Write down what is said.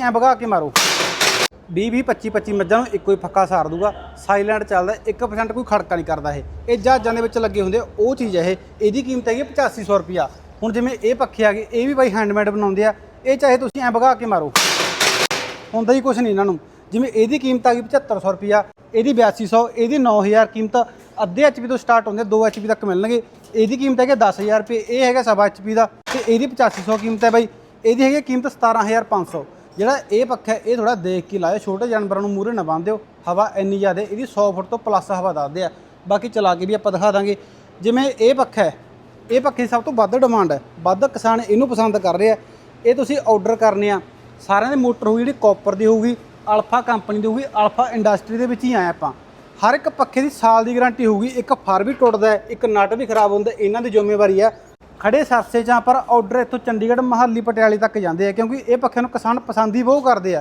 ਐ ਭਗਾ ਕੇ ਮਾਰੋ। 20 20 25 25 ਮੱਝਾਂ ਨੂੰ ਇੱਕੋ ਹੀ ਫੱਕਾ ਸਾਰ ਦੂਗਾ। ਸਾਈਲੈਂਟ ਚੱਲਦਾ 1% ਕੋਈ ਖੜਕਾ ਨਹੀਂ ਕਰਦਾ ਇਹ। ਇਹ ਜਹਾਜ਼ਾਂ ਦੇ ਵਿੱਚ ਲੱਗੇ ਹੁੰਦੇ, ਉਹ ਚੀਜ਼ ਹੈ ਇਹ। ਇਹਦੀ ਕੀਮਤ ਹੈਗੀ 8500 ਰੁਪਿਆ ਹੁਣ ਜਿਵੇਂ ਇਹ ਪੱਖੇ ਆ ਗਏ, ਇਹ ਵੀ ਬਾਈ ਹੈਂਡਮੇਡ ਬਣਾਉਂਦੇ ਆ। ਇਹ ਚਾਹੇ ਤੁਸੀਂ ਐ ਭਗਾ ਕੇ ਮਾਰੋ। ਹੁੰਦਾ ਹੀ ਕੁਝ ਨਹੀਂ ਇਹਨਾਂ ਨੂੰ। ਜਿਵੇਂ ਇਹਦੀ ਕੀਮਤ ਆ ਗਈ 7500 ਰੁਪਿਆ ਇਹਦੀ 8200 ਇਹਦੀ 9000 ਕੀਮਤ, ਅੱਧੇ ਐਚਪੀ ਤੋਂ ਸਟਾਰਟ ਹੁੰਦੇ 2 ਐਚਪੀ ਤੱਕ ਮਿਲਣਗੇ। ਇਹਦੀ ਕੀਮਤ ਹੈਗੀ 10000 ਰੁਪਏ, ਇਹ ਹੈਗਾ ਸਵਾ ਐਚਪੀ ਦਾ। ਤੇ ਇਹਦੀ 8500 ਕੀਮਤ ਹੈ ਬਾਈ। ਇਹਦੀ ਹੈਗੀ ਕੀਮਤ 17500 ਜਿਹੜਾ ਇਹ ਪੱਖਾ ਹੈ, ਇਹ ਥੋੜਾ ਦੇਖ ਕੇ ਲਾਇਓ, ਛੋਟੇ ਜਾਨਵਰਾਂ ਨੂੰ ਮੂਹਰੇ ਨਾ ਬੰਨ੍ਹ ਦਿਓ ਹਵਾ ਇੰਨੀ ਜ਼ਿਆਦਾ ਇਹਦੀ 100 ਫੁੱਟ ਤੋਂ ਪਲੱਸ ਹਵਾ ਦੱਸਦੇ ਆ। ਬਾਕੀ ਚਲਾ ਕੇ ਵੀ ਆਪਾਂ ਦਿਖਾ ਦਾਂਗੇ। ਜਿਵੇਂ ਇਹ ਪੱਖਾ ਹੈ, ਇਹ ਪੱਖੇ ਦੀ ਸਭ ਤੋਂ ਵੱਧ ਡਿਮਾਂਡ ਹੈ। ਵੱਧ ਕਿਸਾਨ ਇਹਨੂੰ ਪਸੰਦ ਕਰ ਰਹੇ ਆ। ਇਹ ਤੁਸੀਂ ਆਰਡਰ ਕਰਨੇ ਆ। ਸਾਰਿਆਂ ਦੇ ਮੋਟਰ ਹੋਊਗੀ, ਜਿਹੜੀ ਕਾਪਰ ਦੀ ਹੋਊਗੀ ਅਲਫਾ ਕੰਪਨੀ ਦੀ ਹੋਊਗੀ ਅਲਫਾ ਇੰਡਸਟਰੀ ਦੇ ਵਿੱਚ ਹੀ ਆਏ ਆਪਾਂ। ਹਰ ਇੱਕ ਪੱਖੇ ਦੀ ਸਾਲ ਦੀ ਗਾਰੰਟੀ ਹੋਊਗੀ। ਇੱਕ ਫਰ ਵੀ ਟੁੱਟਦਾ ਇੱਕ ਨਟ ਵੀ ਖਰਾਬ ਹੁੰਦਾ ਇਹਨਾਂ ਦੀ ਜ਼ਿੰਮੇਵਾਰੀ ਹੈ ਖੜੇ ਸਰਸੇ ਜਾਂ ਪਰ ਆਰਡਰ ਇੱਥੋਂ ਚੰਡੀਗੜ੍ਹ ਮਹਾਲੀ ਪਟਿਆਲੇ ਤੱਕ ਜਾਂਦੇ ਆ, ਕਿਉਂਕਿ ਇਹ ਪੱਖੇ ਨੂੰ ਕਿਸਾਨ ਪਸੰਦ ਹੀ ਬਹੁਤ ਕਰਦੇ ਆ।